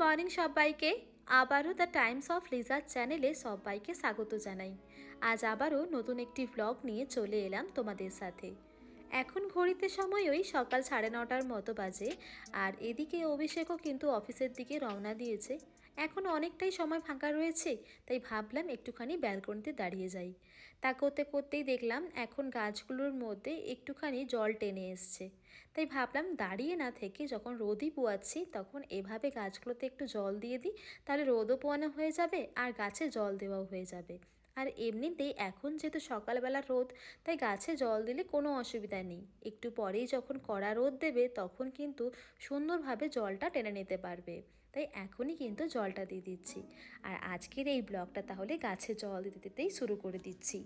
Morning সবাইকে। আবারও the Times of লিজার চ্যানেলে সবাইকে স্বাগত জানাই। আজ আবারও নতুন একটি ব্লগ নিয়ে চলে এলাম তোমাদের সাথে। এখন ঘড়িতে সময় ওই সকাল সাড়ে নটার মতো বাজে, আর এদিকে অভিষেকও কিন্তু অফিসের দিকে রওনা দিয়েছে। এখন অনেকটাই সময় ফাঁকা রয়েছে, তাই ভাবলাম একটুখানি ব্যালকনিতে দাঁড়িয়ে যাই। তা করতে করতেই দেখলাম এখন গাছগুলোর মধ্যে একটুখানি জল টেনে এসছে। তাই ভাবলাম দাঁড়িয়ে না থেকে যখন রোদই পোয়াচ্ছি, তখন এভাবে গাছগুলোতে একটু জল দিয়ে দিই, তাহলে রোদও পোয়ানো হয়ে যাবে আর গাছে জল দেওয়াও হয়ে যাবে। আর এমনিতেই এখন যেহেতু সকালবেলা রোদ, তাই গাছে জল দিলে কোনো অসুবিধা নেই। একটু পরেই যখন কড়া রোদ দেবে, তখন কিন্তু সুন্দরভাবে জলটা টেনে নিতে পারবে। তাই এখনই কিন্তু জলটা দিয়ে দিচ্ছি। আর আজকের এই ব্লগটা তাহলে গাছে জল দিতে দিতেই শুরু করে দিচ্ছি।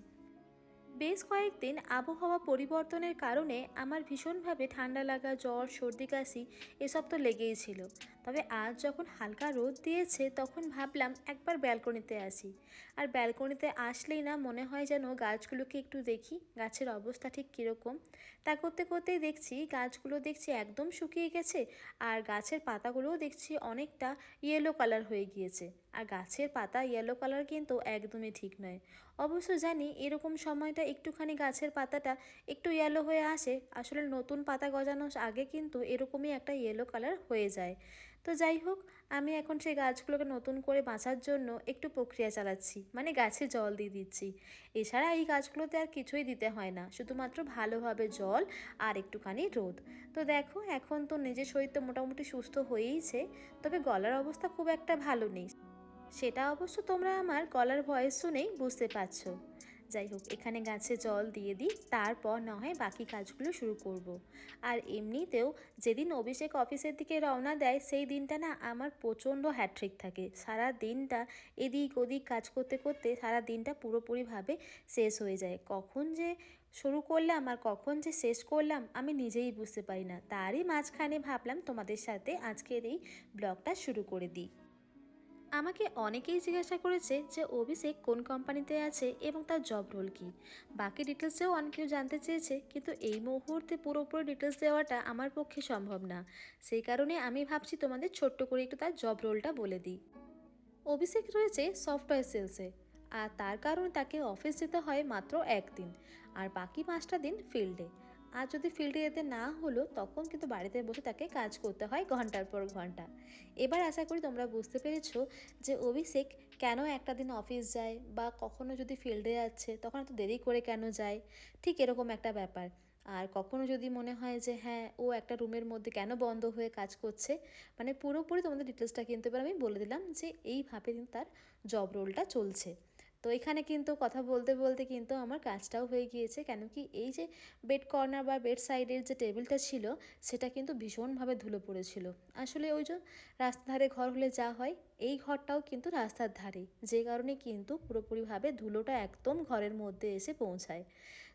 বেশ কয়েকদিন আবহাওয়া পরিবর্তনের কারণে আমার ভীষণভাবে ঠান্ডা লাগা, জ্বর, সর্দি, কাশি এসব তো লেগেই ছিল। তবে আজ যখন হালকা রোদ দিয়েছে, তখন ভাবলাম একবার ব্যালকনিতে আসি। আর ব্যালকনিতে আসলেই না মনে হয় যেন গাছগুলোকে একটু দেখি, গাছের অবস্থা ঠিক কীরকম। তা করতে করতেই দেখছি গাছগুলো দেখছি একদম শুকিয়ে গেছে, আর গাছের পাতাগুলোও দেখছি অনেকটা ইয়েলো কালার হয়ে গিয়েছে। আর গাছের পাতা ইয়েলো কালার কিন্তু একদমই ঠিক নয়। অবশ্য জানি এরকম সময়টা একটুখানি গাছের পাতাটা একটু ইয়েলো হয়ে আসে, আসলে নতুন পাতা গজানোর আগে কিন্তু এরকমই একটা ইয়েলো কালার হয়ে যায়। তো যাই হোক, আমি এখন সেই গাছগুলোকে নতুন করে বাঁচার জন্য একটু প্রক্রিয়া চালাচ্ছি মানে গাছে জল দিয়ে দিচ্ছি। এছাড়া এই গাছগুলোতে আর কিছুই দিতে হয় না, শুধুমাত্র ভালোভাবে জল আর একটুখানি রোদ। তো দেখো, এখন তো নিজের শরীর তো মোটামুটি সুস্থ হয়েইছে, তবে গলার অবস্থা খুব একটা ভালো নেই। সেটা অবশ্য তোমরা আমার গলার ভয়েস শুনেই বুঝতে পারছ। যাই হোক, এখানে গাছে জল দিয়ে দিই, তারপর না হয় বাকি কাজগুলো শুরু করব। আর এমনিতেও যেদিন অভিষেক অফিসের দিকে রওনা দেয়, সেই দিনটা না আমার প্রচণ্ড হ্যাট্রিক থাকে। সারা দিনটা এদিক ওদিক কাজ করতে করতে সারা দিনটা পুরোপুরিভাবে শেষ হয়ে যায়। কখন যে শুরু করলাম আর কখন যে শেষ করলাম আমি নিজেই বুঝতে পারি না। তারই মাঝখানে ভাবলাম তোমাদের সাথে আজকের এই ব্লগটা শুরু করে দিই। আমাকে অনেকেই জিজ্ঞাসা করেছে যে অভিষেক কোন কোম্পানিতে আছে এবং তার জব রোল কী। বাকি ডিটেলসেও অনেকেও জানতে চেয়েছে, কিন্তু এই মুহূর্তে পুরোপুরি ডিটেলস দেওয়াটা আমার পক্ষে সম্ভব না। সেই কারণে আমি ভাবছি তোমাদের ছোট্ট করে একটু তার জব রোলটা বলে দিই। অভিষেক রয়েছে সফটওয়্যার সেলসে আর তার কারণে তাকে অফিস যেতে হয় মাত্র একদিন, আর বাকি পাঁচটা দিন ফিল্ডে আর যদি ফিল্ডে যেতে না হলো, তখন কিন্তু বাড়িতে বসে তাকে কাজ করতে হয় ঘণ্টার পর ঘণ্টা। এবার আশা করি তোমরা বুঝতে পেরেছ যে অভিষেক কেন একটা দিন অফিস যায় বা কখনো যদি ফিল্ডে যাচ্ছে, তখন এত দেরি করে কেন যায়? ঠিক এরকম একটা ব্যাপার। আর কখনো যদি মনে হয় যে হ্যাঁ ও একটা রুমের মধ্যে কেন বন্ধ হয়ে কাজ করছে? মানে পুরোপুরি তোমাদের ডিটেলসটা কিন্তু এবার আমি বলে দিলাম যে এইভাবে কিন্তু তার জব রোলটা চলছে। তো এখানে কিন্তু কথা বলতে বলতে কিন্তু আমার কাজটাও হয়ে গিয়েছে। কেন কি এই যে বেড কর্নার বা বেড সাইডের যে টেবিলটা ছিল, সেটা কিন্তু ভীষণভাবে ধুলো পড়েছিল। আসলে ওই যে রাস্তার ধারে ঘর হলে যা হয়, এই ঘরটাও কিন্তু রাস্তার ধারে। যে কারণে কিন্তু পুরোপুরিভাবে ধুলোটা একদম ঘরের মধ্যে এসে পৌঁছায়।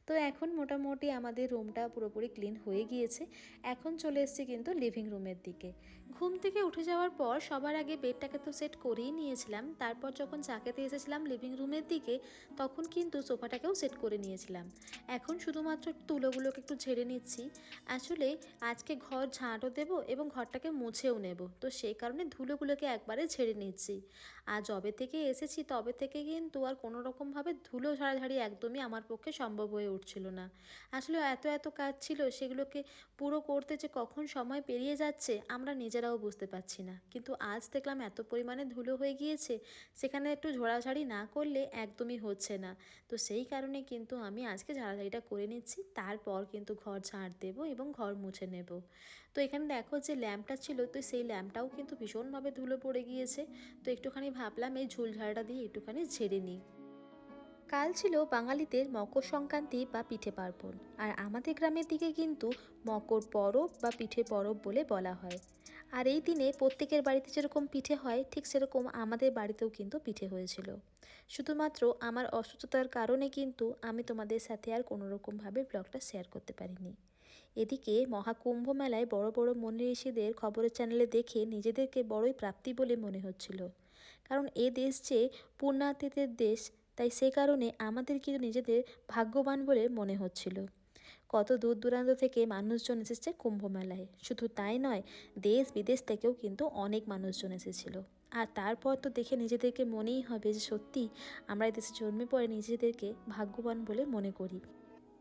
তো এখন মোটামুটি আমাদের রুমটা পুরোপুরি ক্লিন হয়ে গিয়েছে। এখন চলে এসেছি কিন্তু লিভিং রুমের দিকে। ঘুম থেকে উঠে যাওয়ার পর সবার আগে বেডটাকে তো সেট করেই নিয়েছিলাম। তারপর যখন চা খেতে এসেছিলাম লিভিং রুমের দিকে, তখন কিন্তু সোফাটাকেও সেট করে নিয়েছিলাম। এখন শুধুমাত্র তুলোগুলোকে একটু ঝেড়ে নিচ্ছি। আসলে আজকে ঘর ঝাঁটও দেবো এবং ঘরটাকে মুছেও নেব। তো সেই কারণে ধুলোগুলোকে একবারে ঝেড়ে নিচ্ছি। আর যবে থেকে এসেছি, তবে থেকে কিন্তু আর কোনো রকমভাবে ধুলো ঝাড়াঝাড়ি একদমই আমার পক্ষে সম্ভব হয়ে উঠছিল না। আসলে এত এত কাজ ছিল, সেগুলোকে পুরো করতে যে কখন সময় পেরিয়ে যাচ্ছে, আমরা নিজেরাও বুঝতে পারছি না। কিন্তু আজ দেখলাম এত পরিমাণে ধুলো হয়ে গিয়েছে, সেখানে একটু ঝোড়াঝাড়ি না করলে একদমই হচ্ছে না। তো সেই কারণে কিন্তু আমি আজকে ঝাড়াঝাড়িটা করে নিচ্ছি, তারপর কিন্তু ঘর ঝাড় দেবো এবং ঘর মুছে নেব। তো এখানে দেখো যে ল্যাম্পটা ছিল, তো সেই ল্যাম্পটাও কিন্তু ভীষণভাবে ধুলো পড়ে গিয়েছে। তো একটুখানি ভাবলাম এই ঝুলঝাড়টা দিয়ে একটুখানি ঝেড়ে নিই। কাল ছিল বাঙালিদের মকর সংক্রান্তি বা পিঠে পার্বণ। আর আমাদের গ্রামের দিকে কিন্তু মকর পরব বা পিঠে পরব বলে বলা হয়। আর এই দিনে প্রত্যেকের বাড়িতে যেরকম পিঠে হয়, ঠিক সেরকম আমাদের বাড়িতেও কিন্তু পিঠে হয়েছিল। শুধুমাত্র আমার অসুস্থতার কারণে কিন্তু আমি তোমাদের সাথে আর কোনো রকমভাবে ব্লগটা শেয়ার করতে পারিনি। এদিকে মহাকুম্ভ মেলায় বড় বড় মনি ঋষিদের খবরের চ্যানেলে দেখে নিজেদেরকে বড়ই প্রাপ্তি বলে মনে হচ্ছিল। কারণ এ দেশ যে পুণ্যাতীতের দেশ, তাই সে কারণে আমাদের কিন্তু নিজেদের ভাগ্যবান বলে মনে হচ্ছিল। কত দূর দূরান্ত থেকে মানুষজন এসেছে কুম্ভ মেলায় শুধু তাই নয়, দেশ বিদেশ থেকেও কিন্তু অনেক মানুষজন এসেছিল। আর তারপর তো দেখে নিজেদেরকে মনেই হবে যে সত্যি আমরা দেশে জন্মে পড়ে নিজেদেরকে ভাগ্যবান বলে মনে করি।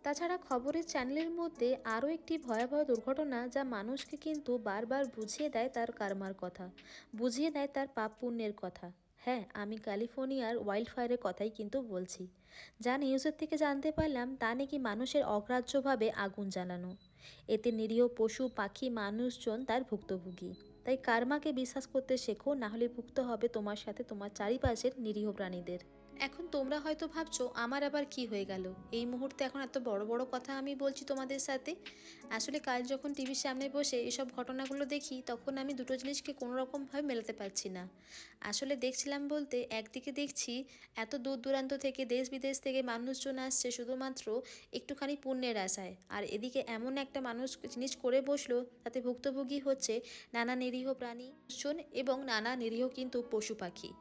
তাছাড়া খবরের চ্যানেলের মধ্যে আরও একটি ভয়াবহ দুর্ঘটনা যা মানুষকে কিন্তু বারবার বুঝিয়ে দেয় তার কারমার কথা, বুঝিয়ে দেয় তার পাপ পুণ্যের কথা। হ্যাঁ আমি ক্যালিফোর্নিয়ার ওয়াইল্ড ফায়ারের কথাই কিন্তু বলছি। যা নিউজের থেকে জানতে পারলাম, তা নাকি মানুষের অগ্রাহ্যভাবে আগুন জ্বালানো। এতে নিরীহ পশু, পাখি, মানুষজন তার ভুক্তভোগী। তাই কার্মাকে বিশ্বাস করতে শেখো নাহলে ভুক্ত হবে তোমার সাথে তোমার চারিপাশের নিরীহ প্রাণীদের। এখন তোমরা হয়তো ভাবছ, আমার আবার কি হয়ে গেল? এই মুহূর্তে এখন এত বড় বড় কথা আমি বলছি তোমাদের সাথে। আসলে কাল যখন টিভির সামনে বসে এসব ঘটনাগুলো দেখি, তখন আমি দুটো জিনিসকে কোনো রকমভাবে মেলাতে পারছি না। আসলে দেখছিলাম বলতে, একদিকে দেখছি এত দূর দূরান্ত থেকে দেশ বিদেশ থেকে মানুষজন আসছে শুধুমাত্র একটুখানি পুণ্যের আশায়। আর এদিকে এমন একটা মানুষ জিনিস করে বসল, তাতে ভুক্তভোগী হচ্ছে নানা নিরীহ প্রাণী এবং নানা নিরীহ কিন্তু পশু পাখি।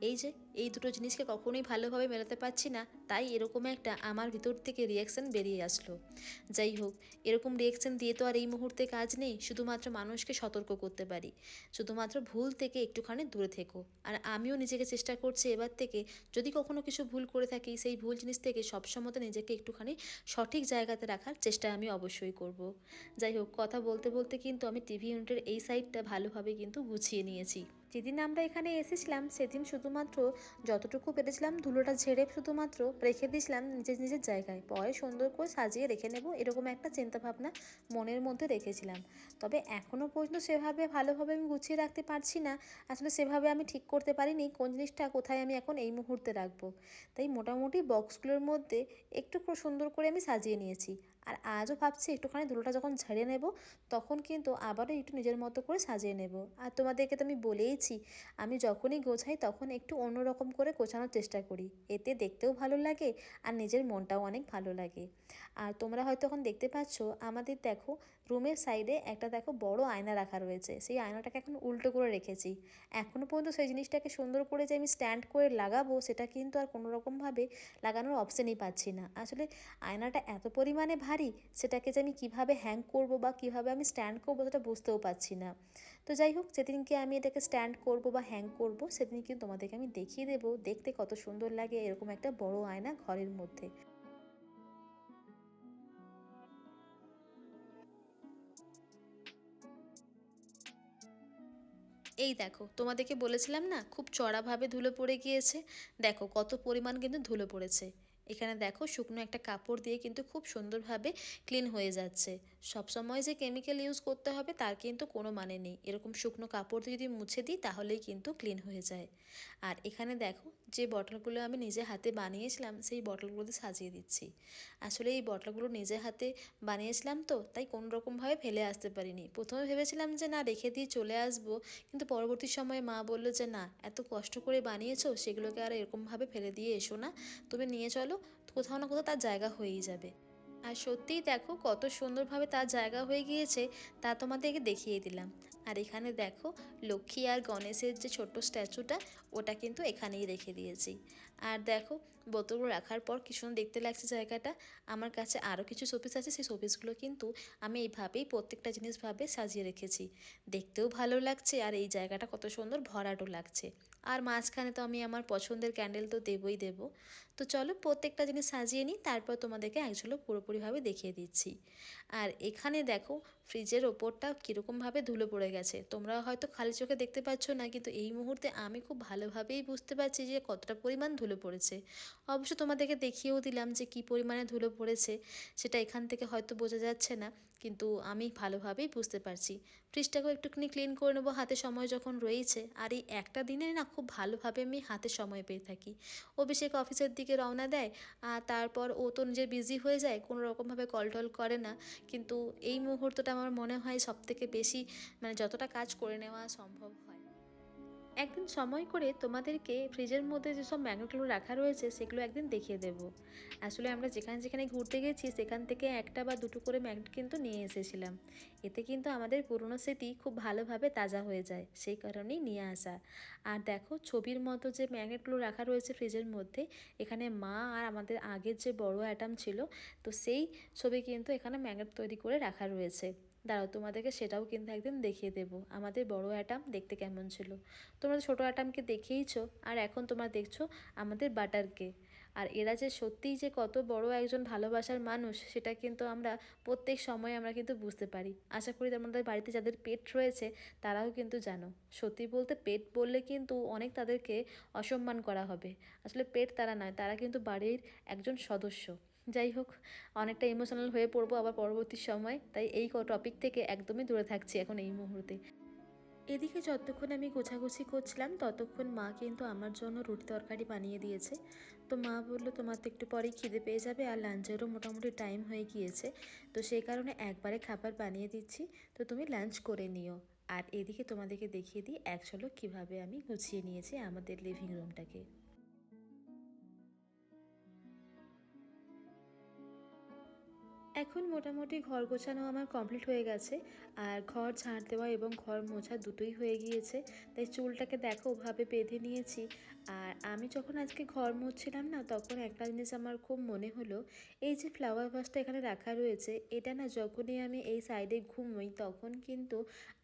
এই যে, এই দুটো জিনিসকে কখনোই ভালোভাবে মেলাতে পারছি না, তাই এরকম একটা আমার ভিতর থেকে রিয়াকশান বেরিয়ে আসলো। যাই হোক, এরকম রিয়াকশান দিয়ে তো আর এই মুহূর্তে কাজ নেই, শুধুমাত্র মানুষকে সতর্ক করতে পারি। শুধুমাত্র ভুল থেকে একটুখানি দূরে থেকো। আর আমিও নিজেকে চেষ্টা করছি এবার থেকে, যদি কখনো কিছু ভুল করে থাকি, সেই ভুল জিনিস থেকে সবসময় নিজেকে একটুখানি সঠিক জায়গাতে রাখার চেষ্টা আমি অবশ্যই করব। যাই হোক, কথা বলতে বলতে কিন্তু আমি টিভি ইউনিটের এই সাইডটা ভালোভাবে কিন্তু গুছিয়ে নিয়েছি। যেদিন আমরা এখানে এসেছিলাম, সেদিন শুধুমাত্র যতটুকু পেরেছিলাম ধুলোটা ঝেড়ে শুধুমাত্র রেখে দিয়েছিলাম নিজের নিজের জায়গায়। পরে সুন্দর করে সাজিয়ে রেখে নেব এরকম একটা চিন্তাভাবনা মনের মধ্যে রেখেছিলাম। তবে এখনও পর্যন্ত সেভাবে ভালোভাবে আমি গুছিয়ে রাখতে পারছি না। আসলে সেভাবে আমি ঠিক করতে পারিনি কোন জিনিসটা কোথায় আমি এখন এই মুহূর্তে রাখব। তাই মোটামুটি বক্সগুলোর মধ্যে একটু সুন্দর করে আমি সাজিয়ে নিয়েছি। আর আজও ভাবছি একটুখানি ধুলোটা যখন ঝেড়ে নেব, তখন কিন্তু আবারও একটু নিজের মতো করে সাজিয়ে নেব। আর তোমাদেরকে তো আমি বলেইছি, আমি যখনই গোছাই তখন একটু অন্যরকম করে গোছানোর চেষ্টা করি। এতে দেখতেও ভালো লাগে আর নিজের মনটাও অনেক ভালো লাগে। আর তোমরা হয়তো এখন দেখতে পাচ্ছ, আমাদের দেখো রুমের সাইডে একটা দেখো বড় আয়না রাখা রয়েছে। সেই আয়নাটাকে এখন উল্টো করে রেখেছি। এখনও পর্যন্ত সেই জিনিসটাকে সুন্দর করে যে আমি স্ট্যান্ড করে লাগাবো, সেটা কিন্তু আর কোনো রকমভাবে লাগানোর অপশানই পাচ্ছি না। আসলে আয়নাটা এত পরিমাণে ভারী, সেটাকে যে আমি কীভাবে হ্যাং করব বা কীভাবে আমি স্ট্যান্ড করব সেটা বুঝতেও পারছি না। তো যাই হোক, যেদিনকে আমি এটাকে স্ট্যান্ড করব বা হ্যাং করব সেদিন কিন্তু তোমাদেরকে আমি দেখিয়ে দেবো। দেখতে কত সুন্দর লাগে এরকম একটা বড় আয়না ঘরের মধ্যে। এই দেখো, তোমাদেরকে বলেছিলাম না, খুব চড়াভাবে ধুলো পড়ে গিয়েছে। দেখো, কত পরিমাণ কিন্তু ধুলো পড়েছে। এখানে দেখো, শুকনো একটা কাপড় দিয়ে কিন্তু খুব সুন্দরভাবে ক্লিন হয়ে যাচ্ছে। সবসময় যে কেমিক্যাল ইউজ করতে হবে তার কিন্তু কোনো মানে নেই। এরকম শুকনো কাপড় যদি মুছে দিই তাহলেই কিন্তু ক্লিন হয়ে যায়। আর এখানে দেখো, যে বটলগুলো আমি নিজে হাতে বানিয়েছিলাম, সেই বটলগুলোতে সাজিয়ে দিচ্ছি। আসলে এই বটলগুলো নিজে হাতে বানিয়েছিলাম তো, তাই কোনো রকমভাবে ফেলে আসতে পারিনি। প্রথমে ভেবেছিলাম যে না, রেখে দিয়ে চলে আসব, কিন্তু পরবর্তী সময়ে মা বলল যে না, এত কষ্ট করে বানিয়েছো, সেগুলোকে আর এরকমভাবে ফেলে দিয়ে এসো না। তুমি নিয়ে চলো, কোথাও না কোথাও তার জায়গা হয়েই যাবে। আর সত্যিই দেখো কত সুন্দরভাবে তার জায়গা হয়ে গিয়েছে তা তোমাদেরকে দেখিয়ে দিলাম। আর এখানে দেখো লক্ষ্মী আর গণেশের যে ছোট্ট স্ট্যাচুটা, ওটা কিন্তু এখানেই রেখে দিয়েছি। আর দেখো বোতলগুলো রাখার পর কি সুন্দর দেখতে লাগছে জায়গাটা, আমার কাছে আরও কিছু শোপিস আছে, সেই শোপিসগুলো কিন্তু আমি এইভাবেই প্রত্যেকটা জিনিসভাবে সাজিয়ে রেখেছি। দেখতেও ভালো লাগছে আর এই জায়গাটা কত সুন্দর ভরাটও লাগছে। আর মাঝখানে তো আমি আমার পছন্দের ক্যান্ডেল তো দেবই দেব। তো চলো প্রত্যেকটা জিনিস সাজিয়ে নিই, তারপর তোমাদেরকে একঝলক পুরোপুরিভাবে দেখিয়ে দিচ্ছি। আর এখানে দেখো ফ্রিজের ওপরটা কীরকমভাবে ধুলো পড়ে গেছে। তোমরা হয়তো খালি চোখে দেখতে পাচ্ছ না, কিন্তু এই মুহূর্তে আমি খুব ভালোভাবেই বুঝতে পারছি যে কতটা পরিমাণ ধুলো পড়েছে। অবশ্য তোমাদেরকে দেখিয়েও দিলাম যে কী পরিমাণে ধুলো পড়েছে, সেটা এখান থেকে হয়তো বোঝা যাচ্ছে না। কিন্তু আমি ভালোভাবেই বুঝতে পারছি। ফ্রিজটাকেও একটুখানি ক্লিন করে নেব, হাতে সময় যখন রয়েছে। আর এই একটা দিনে না খুব ভালোভাবে আমি হাতে সময় পেয়ে থাকি। অভিষেক অফিসের দিকে রওনা দেয় আর তারপর ও তো নিজের বিজি হয়ে যায়, কোনো রকমভাবে কল টল করে না। কিন্তু এই মুহূর্তটা আমার মনে হয় সবথেকে বেশি মানে যতটা কাজ করে নেওয়া সম্ভব হয়। একদিন সময় করে তোমাদেরকে ফ্রিজের মধ্যে যেসব ম্যাগনেটগুলো রাখা রয়েছে, সেগুলো একদিন দেখিয়ে দেব। আসলে আমরা যেখানে যেখানে ঘুরতে গেছি, সেখান থেকে একটা বা দুটো করে ম্যাগনেট কিন্তু নিয়ে এসেছিলাম। এতে কিন্তু আমাদের পুরনো স্মৃতি খুব ভালোভাবে তাজা হয়ে যায়, সেই কারণেই নিয়ে আসা। আর দেখো, ছবির মতো যে ম্যাগনেটগুলো রাখা রয়েছে ফ্রিজের মধ্যে, এখানে মা আর আমাদের আগের যে বড় অ্যাটাম ছিল, তো সেই ছবি কিন্তু এখানে ম্যাগনেট তৈরি করে রাখা রয়েছে। দাঁড়াও, তোমাদেরকে সেটাও কিন্তু একদিন দেখিয়ে দেবো। আমাদের বড় অ্যাটাম দেখতে কেমন ছিল। তোমরা ছোটো অ্যাটামকে দেখেইছো, আর এখন তোমরা দেখছ আমাদের বাটারকে। আর এরা যে সত্যিই যে কত বড় একজন ভালোবাসার মানুষ, সেটা কিন্তু আমরা প্রত্যেক সময় আমরা কিন্তু বুঝতে পারি। আশা করি আমাদের বাড়িতে যাদের পেট রয়েছে, তারাও কিন্তু জানো। সত্যি বলতে পেট বললে কিন্তু অনেক তাদেরকে অসম্মান করা হবে। আসলে পেট তারা নয়, তারা কিন্তু বাড়ির একজন সদস্য। যাই হোক, অনেকটা ইমোশনাল হয়ে পড়ব আবার পরবর্তী সময়, তাই এই টপিক থেকে একদমই দূরে থাকছি এখন এই মুহূর্তে। এদিকে যতক্ষণ আমি গোছাগুছি করছিলাম, ততক্ষণ মা কিন্তু আমার জন্য রুটি তরকারি বানিয়ে দিয়েছে। তো মা বলল, তোমার তো একটু পরেই খিদে পেয়ে যাবে আর লাঞ্চেরও মোটামুটি টাইম হয়ে গিয়েছে। তো সেই কারণে একবারে খাবার বানিয়ে দিচ্ছি। তো তুমি লাঞ্চ করে নিও। আর এদিকে তোমাদেরকে দেখিয়ে দিই, এক ঝলক কীভাবে আমি গুছিয়ে নিয়েছি আমাদের লিভিং রুমটাকে এখন মোটামুটি ঘর গোছানো আমার কমপ্লিট হয়ে গেছে, আর ঘর ঝাড় দেওয়া এবং ঘর মোছা দুটোই হয়ে গিয়েছে, তাই চুলটাকে দেখো ওভাবে বেঁধে নিয়েছি আর আমি যখন আজকে ঘর মুছছিলাম না, তখন একটা জিনিস আমার খুব মনে হলো, এই যে ফ্লাওয়ার ভাসটা এখানে রাখা রয়েছে, এটা না যখনই আমি এই সাইডে ঘুমোই, তখন কিন্তু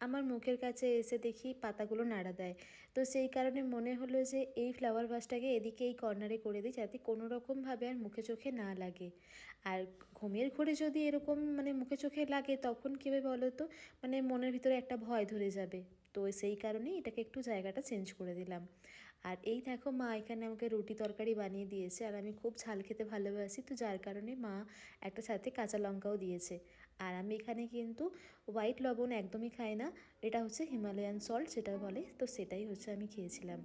আমার মুখের কাছে এসে দেখি পাতাগুলো নাড়া দেয়। তো সেই কারণে মনে হলো যে এই ফ্লাওয়ার ভাসটাকে এদিকে এই কর্নারে করে দিই, যাতে কোনো রকমভাবে আর মুখে চোখে না লাগে। আর ঘুমের ঘরে যদি এরকম মানে মুখে চোখে লাগে, তখন কীভাবে বলো তো? মানে মনের ভিতরে একটা ভয় ধরে যাবে। তো সেই কারণেই এটাকে একটু জায়গাটা চেঞ্জ করে দিলাম। আর এই দেখো মা এখানে আমাকে রুটি তরকারি বানিয়ে দিয়েছে আর আমি খুব ঝাল খেতে ভালোবাসি, তো যার কারণে মা একটা সাথে কাঁচা লঙ্কাও দিয়েছে। আর আমি এখানে কিন্তু হোয়াইট লবণ একদমই খাই না, এটা হচ্ছে হিমালয়ান সল্ট সেটা বলে, তো সেটাই হচ্ছে আমি খেয়েছিলাম।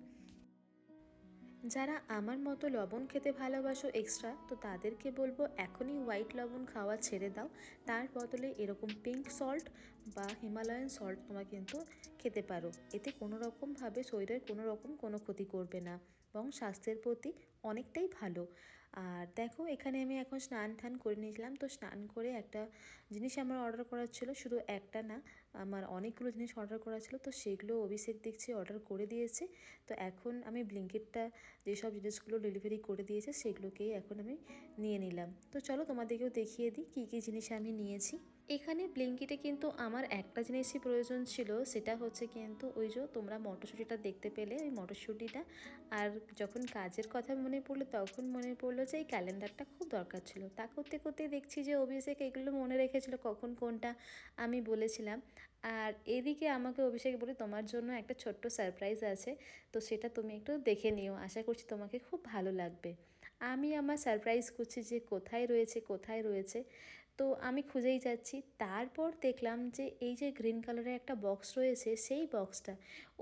যারা আমার মতো লবণ খেতে ভালোবাসো এক্সট্রা তো তাদেরকে বলব এখনই হোয়াইট লবণ খাওয়া ছেড়ে দাও। তার বদলে এরকম পিঙ্ক সল্ট বা হিমালয়ান সল্ট তোমরা কিন্তু খেতে পারো। এতে কোনো রকমভাবে শরীরের কোনো রকম কোনো ক্ষতি করবে না। এবং স্বাস্থ্যের প্রতি অনেকটাই ভালো। আর দেখো, এখানে আমি এখন স্নান টান করে নিয়েছিলাম। তো স্নান করে একটা জিনিস আমার অর্ডার করার ছিল, শুধু একটা না, আমার অনেকগুলো জিনিস অর্ডার করা ছিল। তো সেগুলো অভিষেক দেখছি অর্ডার করে দিয়েছে। তো এখন আমি ব্লিঙ্কেটটা যেসব জিনিসগুলো ডেলিভারি করে দিয়েছে, সেগুলোকেই এখন আমি নিয়ে নিলাম। তো চলো তোমাদেরকেও দেখিয়ে দিই কী কী জিনিস আমি নিয়েছি। এখানে ব্লিঙ্কিটে কিন্তু আমার একটা জিনিসই প্রয়োজন ছিল, সেটা হচ্ছে কিন্তু ওই যে তোমরা মটরশুঁটিটা দেখতে পেলে, ওই মটরশুঁটিটা। আর যখন কাজের কথা মনে পড়ল, তখন মনে পড়ল যে এই ক্যালেন্ডারটা খুব দরকার ছিল। তা করতে করতে দেখছি যে অভিষেক এগুলো মনে রেখেছিল কখন কোনটা আমি বলেছিলাম। আর এদিকে আমাকে অভিষেক বলে, তোমার জন্য একটা ছোট্ট সারপ্রাইজ আছে, তো সেটা তুমি একটু দেখে নিও। আশা করছি তোমাকে খুব ভালো লাগবে। আমি আমার সারপ্রাইজ করছি যে কোথায় রয়েছে কোথায় রয়েছে। তো আমি খুঁজেই যাচ্ছি। তারপর দেখলাম যে এই যে গ্রিন কালারের একটা বক্স রয়েছে, সেই বক্সটা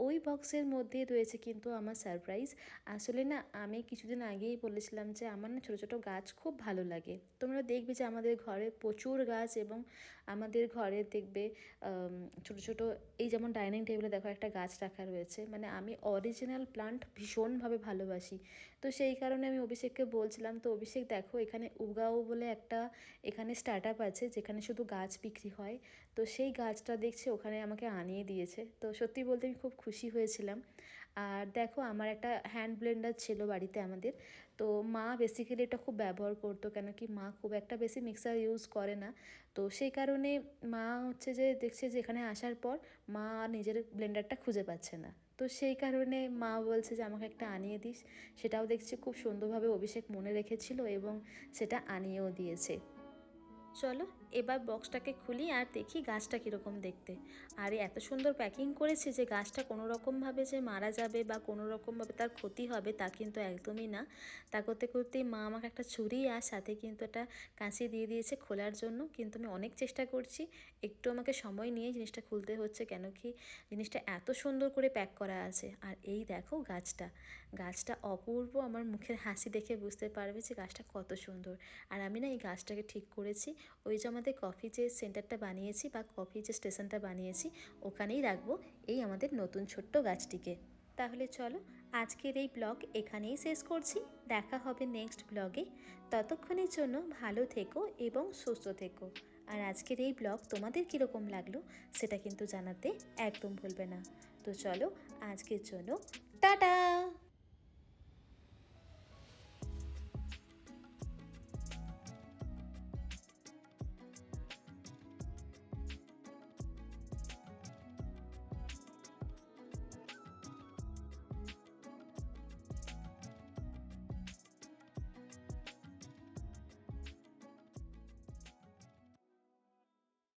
ওই বক্সের মধ্যেই রয়েছে কিন্তু আমার সারপ্রাইজ আসলে না, আমি কিছুদিন আগেই বলেছিলাম যে আমার না ছোটো ছোটো গাছ খুব ভালো লাগে। তোমরা দেখবে যে আমাদের ঘরে প্রচুর গাছ এবং আমাদের ঘরে দেখবে ছোটো ছোটো এই যেমন ডাইনিং টেবিলে দেখো একটা গাছ রাখা রয়েছে। মানে আমি অরিজিনাল প্লান্ট ভীষণভাবে ভালোবাসি। তো সেই কারণে আমি অভিষেককে বলছিলাম, তো অভিষেক দেখো, এখানে উগাও বলে একটা এখানে স্টার্ট আপ আছে যেখানে শুধু গাছ বিক্রি হয়। তো সেই গাছটা দেখছে, ওখানে আমাকে আনিয়ে দিয়েছে। তো সত্যি বলতে আমি খুব খুশি হয়েছিলাম। আর দেখো, আমার একটা হ্যান্ড ব্লেন্ডার ছিল বাড়িতে আমাদের। তো মা বেসিক্যালি এটা খুব ব্যবহার করতো কেন কি মা খুব একটা বেশি মিক্সার ইউজ করে না। তো সেই কারণে মা হচ্ছে যে, দেখছে যে এখানে আসার পর মা নিজের ব্লেন্ডারটা খুঁজে পাচ্ছে না। তো সেই কারণে মা বলছে যে, আমাকে একটা আনিয়ে দিস। সেটাও দেখছি খুব সুন্দরভাবে অভিষেক মনে রেখেছিল এবং সেটা আনিয়েও দিয়েছে। চলো এবার বক্সটাকে খুলি আর দেখি গাছটা কীরকম দেখতে। আর, এত সুন্দর প্যাকিং করেছে যে গাছটা কোনো রকমভাবে যে মারা যাবে বা কোনো রকমভাবে তার ক্ষতি হবে তা কিন্তু একদমই না। তা করতে করতেই মা আমাকে একটা ছুরি আর সাথে কিন্তু একটা কাঁচি দিয়ে দিয়েছে খোলার জন্য। কিন্তু আমি অনেক চেষ্টা করছি, একটু আমাকে সময় নিয়ে জিনিসটা খুলতে হচ্ছে কেন কি জিনিসটা এত সুন্দর করে প্যাক করা আছে। আর এই দেখো গাছটা গাছটা অপূর্ব আমার মুখের হাসি দেখে বুঝতে পারবে যে গাছটা কত সুন্দর। আর আমি না এই গাছটাকে ঠিক করেছি, ওই যে আমাদের কফি যে সেন্টারটা বানিয়েছি বা কফি যে স্টেশনটা বানিয়েছি, ওখানেই রাখব এই আমাদের নতুন ছোট্ট গাছটিকে। তাহলে চলো আজকের এই ব্লগ এখানেই শেষ করছি। দেখা হবে নেক্সট ব্লগে। ততক্ষণের জন্য ভালো থেকো এবং সুস্থ থেকো। আর আজকের এই ব্লগ তোমাদের কীরকম লাগল সেটা কিন্তু জানাতে একদম ভুলবে না। তো চলো আজকের জন্য টাটা!